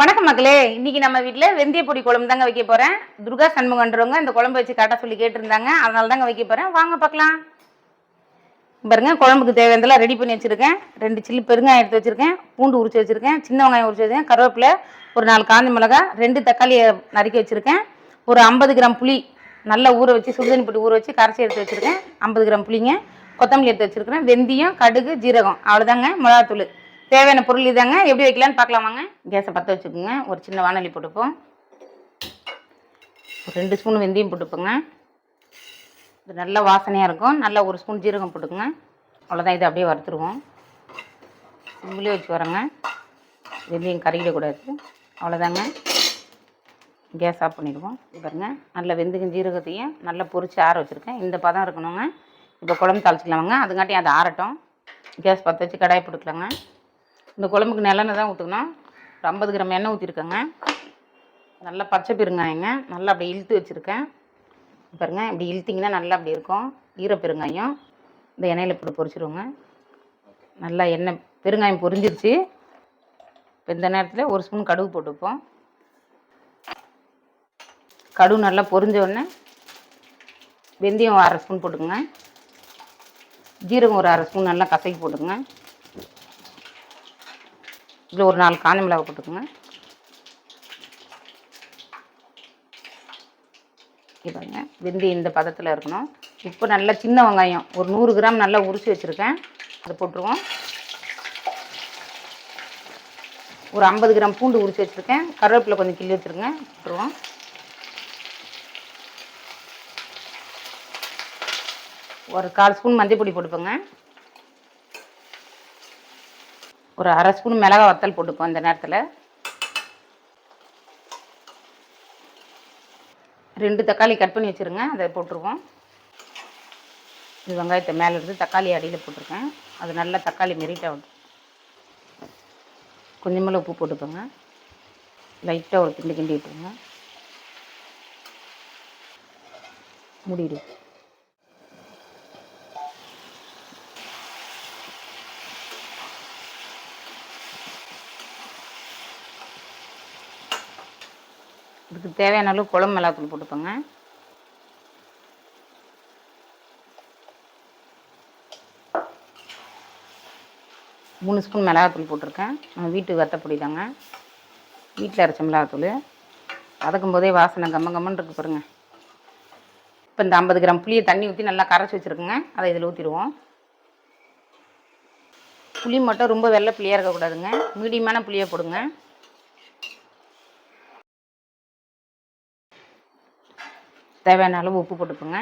வணக்கம் மக்களே. இன்னைக்கு நம்ம வீட்டில் வெந்தய பொடி குழம்பு தாங்க வைக்க போறேன். துர்கா சண்முகன்றவங்க இந்த குழம்பு வச்சு காட்ட சொல்லி கேட்டிருந்தாங்க. அதனால தாங்க வைக்க போறேன். வாங்க பார்க்கலாம் பாருங்க குழம்புக்கு தேவையானதெல்லாம் ரெடி பண்ணி வச்சிருக்கேன். ரெண்டு சில்லி பெருங்காயம் எடுத்து வச்சிருக்கேன். பூண்டு உரிச்சு வச்சிருக்கேன். சின்ன வெங்காயம் உரிச்சு வச்சிருக்கேன். கருவேப்பிலை ஒரு நாலு காஞ்ச மிளகாய் ரெண்டு தக்காளியை நறுக்கி வச்சிருக்கேன். ஒரு ஐம்பது கிராம் புளி நல்லா ஊற வச்சு சுடுதண்ணி போட்டு ஊற வச்சு கரைச்சி எடுத்து வச்சிருக்கேன். ஐம்பது கிராம் புளிங்க கொத்தமல்லி எடுத்து வச்சிருக்கிறேன். வெந்தயம் கடுகு ஜீரகம். அவ்வளோதாங்க மிளகாத்தூள். தேவையான பொருள் இதாங்க. எப்படி வைக்கலான்னு பார்க்கலாம் வாங்க. கேஸை பற்ற வச்சுக்கோங்க. ஒரு சின்ன வானொலி போட்டுப்போம். ஒரு ரெண்டு ஸ்பூன் வெந்தயம் போட்டுப்போங்க. இது நல்ல வாசனையாக இருக்கும். நல்லா ஒரு ஸ்பூன் ஜீரகம் போட்டுக்கோங்க. அவ்வளோதான் இதை அப்படியே வறுத்துருவோம். சிம்பிளே வச்சு வரேங்க வெந்தயம் கறிக்கிடக்கூடாது அவ்வளோதாங்க கேஸ் ஆஃப் பண்ணிடுவோம். இது பாருங்க. நல்ல வெந்தயம் ஜீரகத்தையும் நல்லா பொறிச்சு ஆற வச்சுருக்கேன். இந்த பதம் இருக்கணுங்க. இப்போ குழம்பு தாளிச்சிக்கலாமாங்க அதுங்காட்டி அது ஆறட்டும். கேஸ் பற்ற வச்சு கடாய் போட்டுக்கலாங்க. இந்த குழம்புக்கு நல்லெண்ணெய் தான் ஊற்றுக்கணும் ஒரு ஐம்பது கிராம் எண்ணெய் ஊற்றிருக்கேங்க நல்லா பச்சை பெருங்காயங்க நல்லா அப்படி இழுத்து வச்சுருக்கேன். பாருங்க இப்படி இழுத்திங்கன்னா நல்லா அப்படி இருக்கும். ஈர பெருங்காயம் இந்த எண்ணெயில் போட்டு பொரிச்சிருவோங்க. நல்லா எண்ணெய் பெருங்காயம் பொரிஞ்சிருச்சு. இப்போ இந்த நேரத்தில் ஒரு ஸ்பூன் கடுகு போட்டுப்போம். கடுகு நல்லா பொரிஞ்ச உடனே வெந்தயம் அரை ஸ்பூன் போட்டுக்கோங்க. ஜீரகம் ஒரு அரை ஸ்பூன் நல்லா கசக்கி போட்டுக்கோங்க. இதில் ஒரு நாலு காஞ்சி மிளகாய் போட்டுக்கோங்க. இங்க பாருங்க இந்த பதத்தில் இருக்கணும். இப்போ நல்லா சின்ன வெங்காயம் ஒரு நூறு கிராம் நல்லா உரிச்சு வச்சுருக்கேன். அதை போட்டுருவோம். ஒரு ஐம்பது கிராம் பூண்டு உரிச்சு வச்சுருக்கேன். கருவேப்பிலை கொஞ்சம் கிள்ளி வச்சுருங்க போட்டுருவோம். ஒரு கால் ஸ்பூன் மஞ்சள் பொடி போட்டுப்போங்க ஒரு அரை ஸ்பூன் மிளகா வத்தல் போட்டுப்போம் இந்த நேரத்தில். ரெண்டு தக்காளி கட் பண்ணி வச்சுருங்க அதை போட்டுருவோம். இது வெங்காயத்தை மேலே இருந்து தக்காளி அடியில் போட்டிருக்கேன். அது நல்லா தக்காளி மெரிட்டாக கொஞ்சமாக உப்பு போட்டுக்கோங்க. லைட்டாக ஒரு திண்டு கிண்டி விட்டுருங்க. மூடிடு. இதுக்கு தேவையான அளவு குழம்பு மிளகாத்தூள் போட்டுப்போங்க மூணு ஸ்பூன் மிளகாத்தூள் போட்டிருக்கேன். நம்ம வீட்டு வத்தப்பொடி தாங்க. வீட்டில் அரைச்ச மிளகாத்தூள். வதக்கும் போதே வாசனை கம்ம கம்மன்னு இருக்கு பாருங்க. இப்போ இந்த ஐம்பது கிராம் புளியை தண்ணி ஊற்றி நல்லா கரைச்சி வச்சுருக்குங்க. அதை இதில் ஊற்றிடுவோம் புளி மட்டும் ரொம்ப வெள்ளை புளியாக இருக்கக்கூடாதுங்க. மீடியமான புளியை போடுங்க. தேவையான அளவு உப்பு போட்டுப்போங்க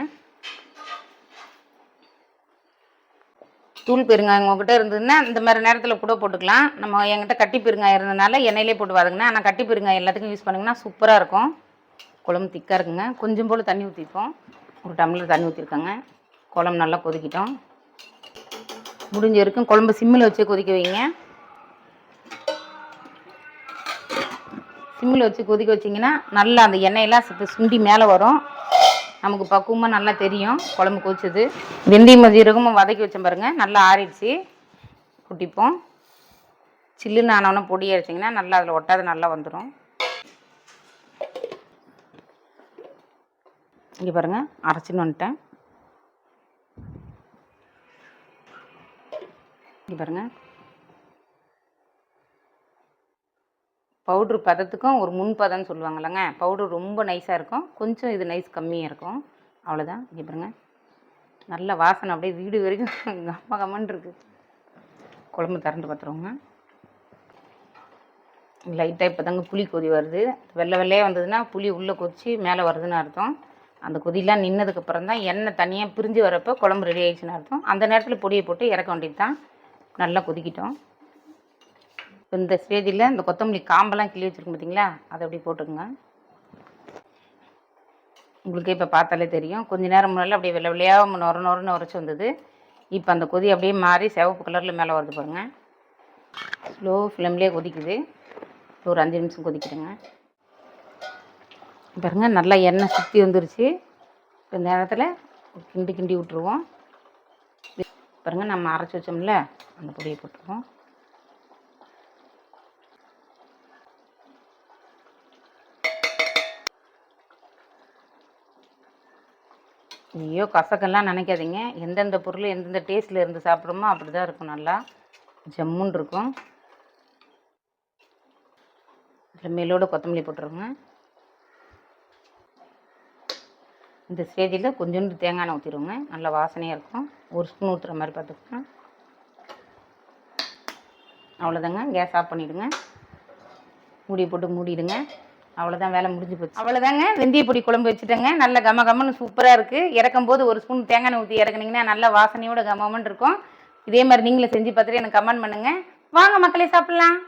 தூள் பெருங்காயம் உங்ககிட்ட இருந்ததுன்னா இந்த மாதிரி நேரத்தில் கூட போட்டுக்கலாம். நம்ம என்கிட்ட கட்டி பெருங்காயம் இருந்ததுனால எண்ணெயிலே போட்டு வாதுங்கண்ணா ஆனால் கட்டி பெருங்காயம் எல்லாத்துக்கும் யூஸ் பண்ணிங்கன்னா சூப்பராக இருக்கும். குழம்பு திக்காக இருக்குங்க. கொஞ்சம் போல் தண்ணி ஊற்றிப்போம் ஒரு டம்ளர் தண்ணி ஊற்றிருக்கோங்க குழம்பு நல்லா கொதிக்கிட்டோம். முடிஞ்ச வரைக்கும் குழம்பு சிம்மில் வச்சு கொதிக்க வைங்க. சிம்மில் வச்சு கொதிக்க வச்சிங்கன்னா நல்லா அந்த எண்ணெயெல்லாம் சுண்டி மேலே வரும். நமக்கு பக்குவமாக நல்லா தெரியும். குழம்பு கொதிச்சது. வெந்தயம் ஜீரகமும் வதக்கி வச்சேன் பாருங்க. நல்லா ஆறிடுச்சு. குட்டிப்போம். சில்லுன்னு ஆனவொன்னே பொடி அரைச்சிங்கன்னா நல்லா அதில் ஒட்டாது நல்லா வந்துடும் இங்கே பாருங்க. அரைச்சின்னு வந்துட்டேன். இங்கே பாருங்க. பவுட்ரு பதத்துக்கும் ஒரு முன் பதம்னு சொல்லுவாங்கல்லங்க. பவுட்ரு ரொம்ப நைஸாக இருக்கும். கொஞ்சம் இது நைஸ் கம்மியாக இருக்கும். அவ்வளோதான் இங்கே பாருங்க. நல்ல வாசனை. அப்படியே வீடு வரைக்கும் கம்ம கம்மன் இருக்குது குழம்பு திறந்து பார்த்துருவோங்க லைட்டாக இப்போ தாங்க புளி கொதி வருது. வெள்ளை வெள்ளையாக வந்ததுன்னா புளி உள்ளே கொதிச்சு மேலே வருதுன்னு அர்த்தம். அந்த கொதிலாம் நின்னதுக்கப்புறம் தான் எண்ணெய் தனியாக பிரிஞ்சு வரப்போ குழம்பு ரெடி ஆயிடுச்சுன்னு அர்த்தம். அந்த நேரத்தில் பொடியை போட்டு இறக்க வேண்டியது தான் நல்லா கொதிக்கிட்டோம். இந்த ஸ்டேஜில் இந்த கொத்தமல்லி காம்பெல்லாம் கிள்ளி வச்சுருக்கோம் பார்த்தீங்களா அதை அப்படி போட்டுக்கோங்க. உங்களுக்கு இப்போ பார்த்தாலே தெரியும். கொஞ்ச நேரம் முன்னால் அப்படியே வெள்ளை வெள்ளையாக நொர நொரன்னு உரைச்சி வந்தது. இப்போ அந்த கொதி அப்படியே மாறி சிவப்பு கலரில் மேலே வருது பாருங்க. ஸ்லோ ஃப்ளேம்லேயே கொதிக்குது. ஒரு அஞ்சு நிமிஷம் கொதிக்கிறேங்க பாருங்க நல்லா எண்ணெய் சுற்றி வந்துருச்சு. இப்போ இந்த நேரத்தில் கிண்டி கிண்டி விட்ருவோம் பாருங்க நம்ம அரைச்சி வச்சோம்ல அந்த பொடியை போட்டுருவோம். ஐயோ கசக்கெல்லாம் நினைக்காதீங்க. எந்தெந்த பொருள் எந்தெந்த டேஸ்ட்டில் இருந்து சாப்பிட்றோமோ அப்படி தான் இருக்கும் நல்லா. ஜம்முன்னு இருக்கும். இதில் மேலோட கொத்தமல்லி போட்டுருங்க. இந்த ஸ்டேஜில் கொஞ்சோண்டு தேங்காய் எண்ணெய் ஊற்றிடுவோங்க நல்லா வாசனையாக இருக்கும். ஒரு ஸ்பூன் ஊற்றுற மாதிரி பார்த்துக்கோங்க. அவ்வளோதாங்க கேஸ் ஆஃப் பண்ணிவிடுங்க மூடி போட்டு மூடிடுங்க. அவ்வளோதான் வேலை முடிஞ்சு போச்சு. அவ்வளோதாங்க வெந்தய பொடி குழம்பு வச்சுட்டேங்க. நல்ல கம கமன்னு சூப்பராக இருக்குது இறக்கும் போது ஒரு ஸ்பூன் தேங்காய் எண்ணெய் ஊற்றி இறக்குனீங்கன்னா நல்ல வாசனையோட கமமன் இருக்கும். இதே மாதிரி நீங்களும் செஞ்சு பார்த்துட்டு எனக்கு கமெண்ட் பண்ணுங்கள் வாங்க மக்களே சாப்பிட்லாம்.